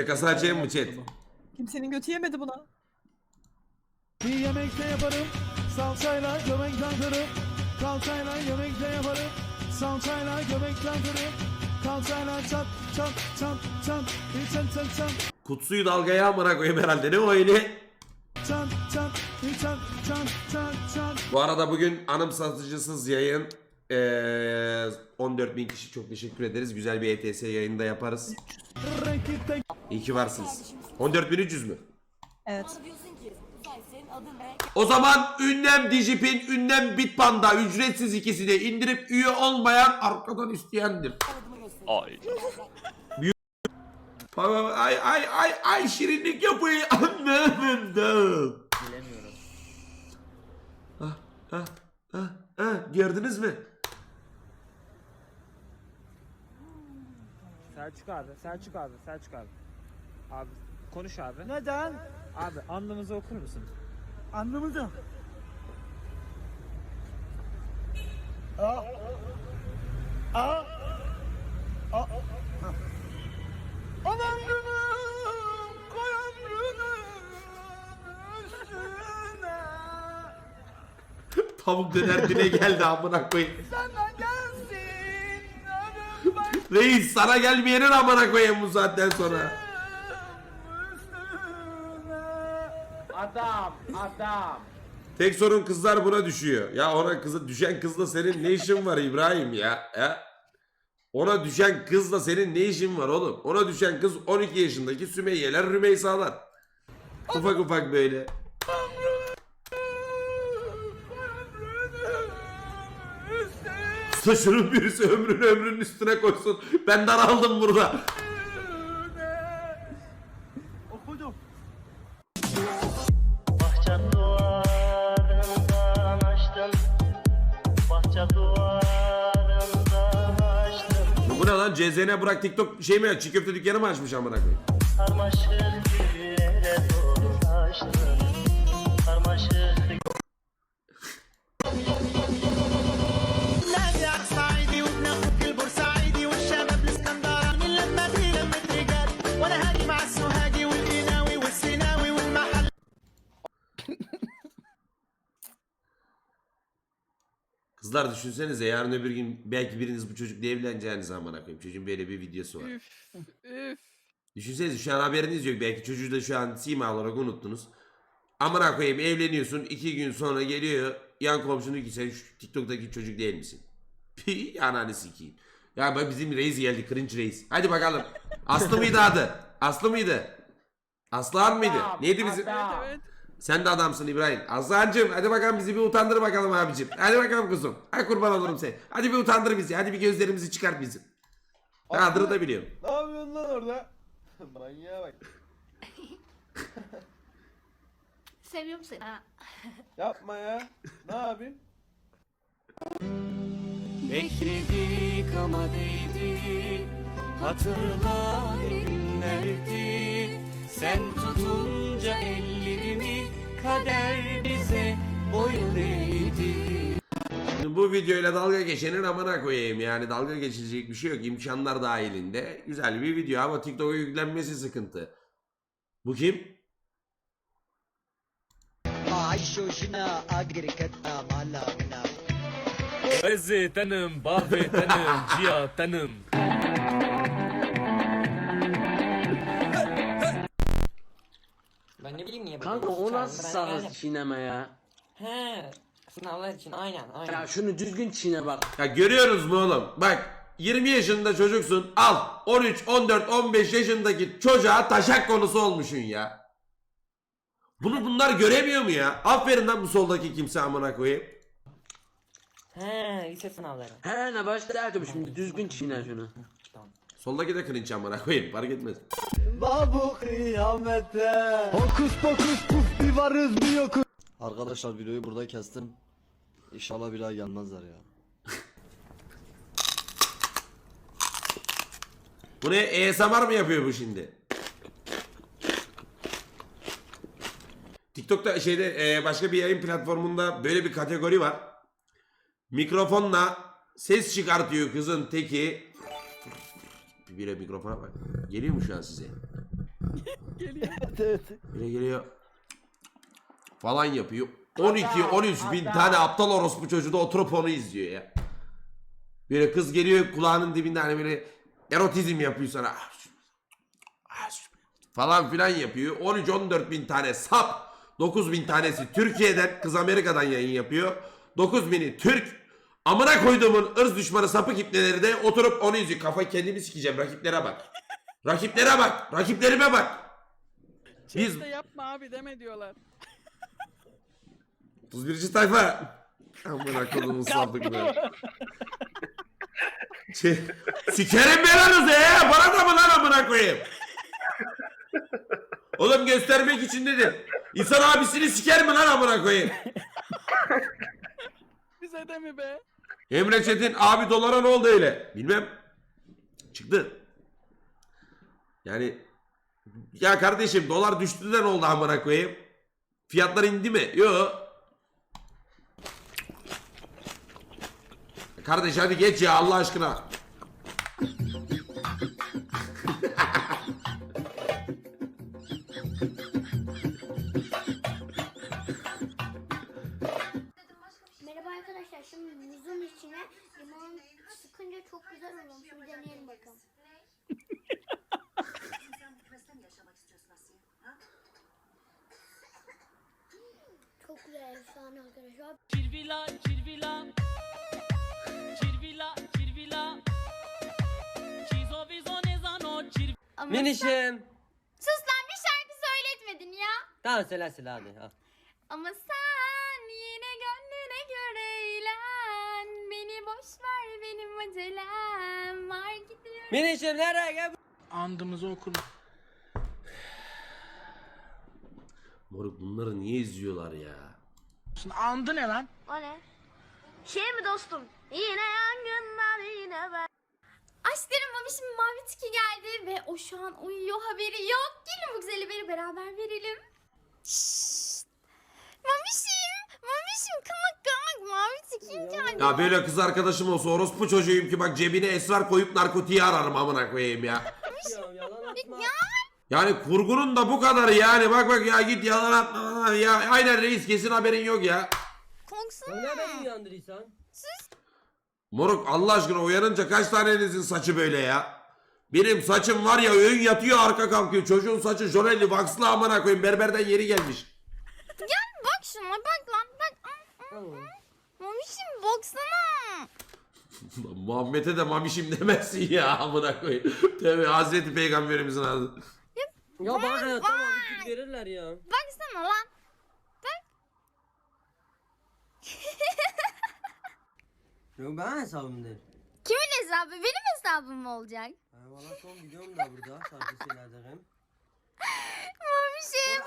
Yakası açayım mı chat? Kimsenin götü yemedi buna. Bir yemekte yaparım salçayla göbekten kırıp Kalçayla yemekte yaparım salçayla göbekten kırıp Kalçayla çat çat çat çat bir çat çat çat Kutsuyu dalgaya amına koyayım herhalde. Ne o öyle? çat çat bir çat çat çat çat Bu arada bugün anım satıcısız yayın. Ee, 14.000 kişi çok teşekkür ederiz. Güzel bir ETS yayında yaparız. İyi ki varsınız. 14.300 mü? Evet. O zaman ünlem Digipin, ünlem Bitpanda ücretsiz ikisi de indirip üye olmayan arkadan isteyendir. Ay ay ay ay, ay şirinlik yapıyor anlamadım. Bilemiyorum. Ah ah ah ah gördünüz mü? Selçuk abi, Selçuk abi, Selçuk abi. Abi konuş abi. Neden? Abi anlamızı okur musun? Anlamadım. Anam günüm koy ömrünü üstüne Tavuk döner dile geldi amına koyayım. Senden gelsin Reis sana gelmeyenin amına koyayım bu saatten sonra. Adam, adam. Tek sorun kızlar buna düşüyor. Ya ona kızı düşen kızla senin ne işin var İbrahim ya? ya? Ona düşen kızla senin ne işin var oğlum? Ona düşen kız 12 yaşındaki Sümeyyeler Rümeysalar. Ufak ufak böyle. Saçının birisi ömrünü ömrünün üstüne koysun. Ben daraldım burada. Bu ne lan? CZN bırak TikTok şey mi? Çiğ köfte dükkanı mı açmış amına koyayım? Sarmaşık Kızlar düşünsenize yarın öbür gün belki biriniz bu çocukla evleneceğiniz amına koyayım. Çocuğun böyle bir videosu var. Üf. Üf. Düşünsenize şu an haberiniz yok. Belki çocuğu da şu an sima olarak unuttunuz. Amına koyayım evleniyorsun. iki gün sonra geliyor. Yan komşun diyor ki sen şu TikTok'taki çocuk değil misin? Pi ananı sikeyim. Ya bak bizim reis geldi. Cringe reis. Hadi bakalım. Aslı mıydı adı? Aslı mıydı? Aslan mıydı? Neydi bizim? adam. Evet. Sen de adamsın İbrahim. Aslancığım hadi bakalım bizi bir utandır bakalım abicim. Hadi bakalım kuzum. Ay kurban olurum seni. Hadi bir utandır bizi. Hadi bir gözlerimizi çıkart bizim. Ben adını da biliyorum. Ne yapıyorsun lan orada? Manyağa bak. Seviyorum seni ha. Yapma ya. Ne yapayım? Bekledik ama değdi Hatırla günlerdi Sen tutunca ellerimi kader bize boyun eğdi. Bu videoyla dalga geçenin amına koyayım yani dalga geçilecek bir şey yok imkanlar dahilinde. Güzel bir video ama TikTok'a yüklenmesi sıkıntı. Bu kim? Ezi tanım, babe tanım, ciya tanım. Ben ne bileyim niye Kanka böyle o çağırdın? nasıl Ben sağ geldim. çiğneme ya? He. Sınavlar için aynen aynen. Ya şunu düzgün çiğne bak. Ya görüyoruz mu oğlum? Bak 20 yaşında çocuksun al 13, 14, 15 yaşındaki çocuğa taşak konusu olmuşsun ya. Bunu bunlar göremiyor mu ya? Aferin lan bu soldaki kimse amına koyayım. He lise sınavları. He ne başladım şimdi düzgün çiğne şunu. Soldaki de cringe amına koyayım fark etmez. Babu kıyamete Hokus pokus puf bir varız bir yokuz Arkadaşlar videoyu burada kestim. İnşallah bir daha gelmezler ya. Bu ne ASMR mı yapıyor bu şimdi? TikTok'ta şeyde e, başka bir yayın platformunda böyle bir kategori var. Mikrofonla ses çıkartıyor kızın teki. Bir bile mikrofona bak. Geliyor mu şu an size? Geliyor. Böyle geliyor. Falan yapıyor. 12 13 bin tane aptal orospu çocuğu da oturup onu izliyor ya. Böyle kız geliyor kulağının dibinde hani böyle erotizm yapıyor sana. Ah, şu- ah, şu- Falan filan yapıyor. 13-14 bin tane sap. 9 bin tanesi Türkiye'den kız Amerika'dan yayın yapıyor. 9 bini Türk. Amına koyduğumun ırz düşmanı sapık ipneleri de oturup onu izliyor. Kafa kendimi sikeceğim rakiplere bak. Rakiplere bak. Rakiplerime bak. Biz Biz de yapma abi deme diyorlar. 31. sayfa. Amına kodumun sapıklığı. Şey, sikerim belanızı ya. Bana da mı lan amına koyayım? Oğlum göstermek için dedim. İnsan abisini siker mi lan amına koyayım? Bize de mi be? Emre Çetin abi dolara ne oldu öyle? Bilmem. Çıktı. Yani ya kardeşim dolar düştü de ne oldu amına koyayım? Fiyatlar indi mi? Yo. Kardeş hadi geç ya Allah aşkına. Oluyormuş. Bir deneyelim bakalım. çok güzel efsane arkadaşlar. Cirvila, cirvila. Cirvila, cirvila. Cizo vizo ne zano cir... Ama Minişim. Sus lan bir şarkı söyletmedin ya. Tamam söyle söyle hadi. Ha. Ama sen benim acelem var gidiyorum. Minişim nereye gel? Andımızı okun. Moruk bunları niye izliyorlar ya? Andı ne lan? O ne? Şey mi dostum? Yine yangınlar yine ben. Aşklarım babişim mavi tiki geldi ve o şu an uyuyor haberi yok. Gelin bu güzel haberi beraber verelim. Şşşt. Mamişim, mamişim kımak Ya böyle kız arkadaşım olsa orospu çocuğuyum ki bak cebine esrar koyup narkotiği ararım amına koyayım ya. Ya yalan atma. Yani kurgunun da bu kadarı yani bak bak ya git yalan atma ya aynen reis kesin haberin yok ya. Sen ne beni uyandırırsan? Moruk Allah aşkına uyanınca kaç tanenizin saçı böyle ya? Benim saçım var ya ön yatıyor arka kalkıyor. Çocuğun saçı joleli waxlı amına koyayım berberden yeri gelmiş. Bak şuna bak lan bak. Mamişim baksana. Muhammed'e de mamişim demezsin ya amına koyayım. Tövbe Hazreti Peygamberimizin adı. Ya bana hayatta mavi tip verirler ya. Baksana lan. Yok ben hesabımdır. Kimin hesabı? Benim hesabım mı olacak? Ha, valla son videom da burada şarkı söyledim.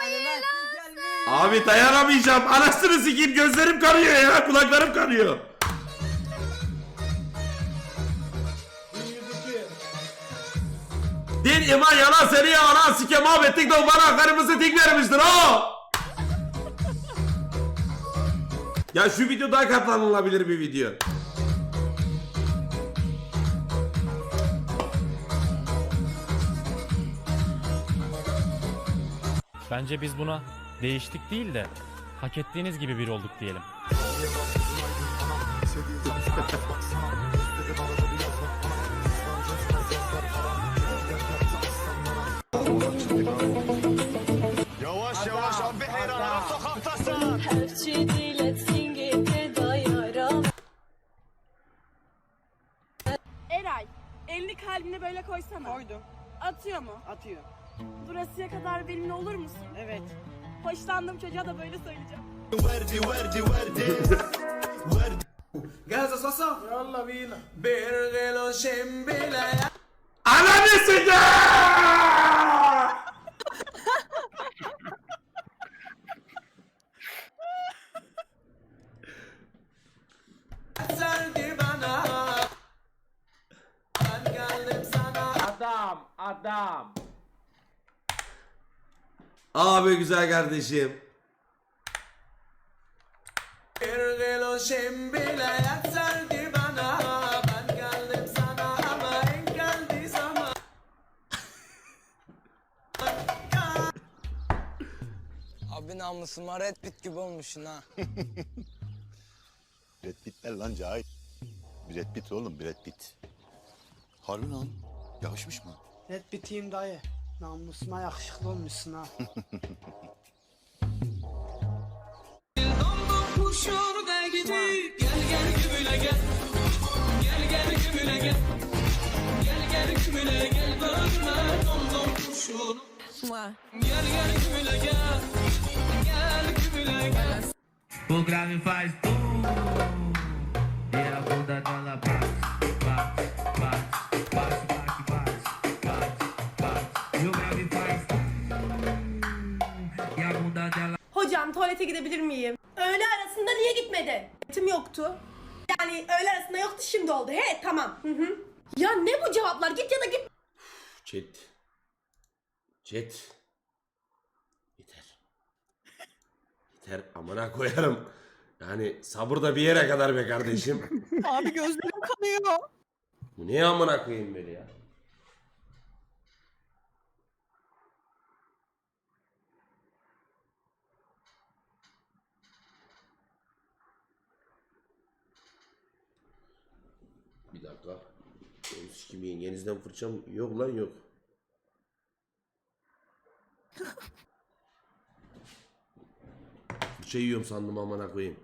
Gelmiş. Abi dayanamayacağım. Anasını sikeyim gözlerim kanıyor ya. Kulaklarım kanıyor. Din iman yalan seni ya ana sike mahvettik de bana karımızı tik vermiştir o. Ya şu video daha katlanılabilir bir video. Bence biz buna değiştik değil de hak ettiğiniz gibi bir olduk diyelim. Yavaş yavaş abi hayranlarım sokaktasın. Eray, elini kalbine böyle koysana. Koydum. Atıyor mu? Atıyor. Burasıya kadar benimle olur musun? Evet. Hoşlandığım çocuğa da böyle söyleyeceğim. Verdi verdi verdi. Ananı sikeyim! Abi güzel kardeşim. Abi namusuma red bit gibi olmuşsun ha. Brad Pitt ne lan Cahit? Brad Pitt oğlum Brad Pitt. Harbi lan. Yakışmış mı? Red bitiyim dayı. Namusuma yakışıklı olmuşsun ha. O grave faz tum E tuvalete gidebilir miyim? Öğle arasında niye gitmedin? Tuvaletim yoktu. Yani öğle arasında yoktu şimdi oldu. He tamam. Hı hı. Ya ne bu cevaplar? Git ya da git. Chat. Chat. Yeter. Yeter amına koyarım. Yani sabır da bir yere kadar be kardeşim. Abi gözlerim kanıyor. Bu ne amına koyayım böyle ya? Bir dakika. Benim sikim yengenizden fırçam yok lan yok. Fırça yiyorum sandım amına koyayım.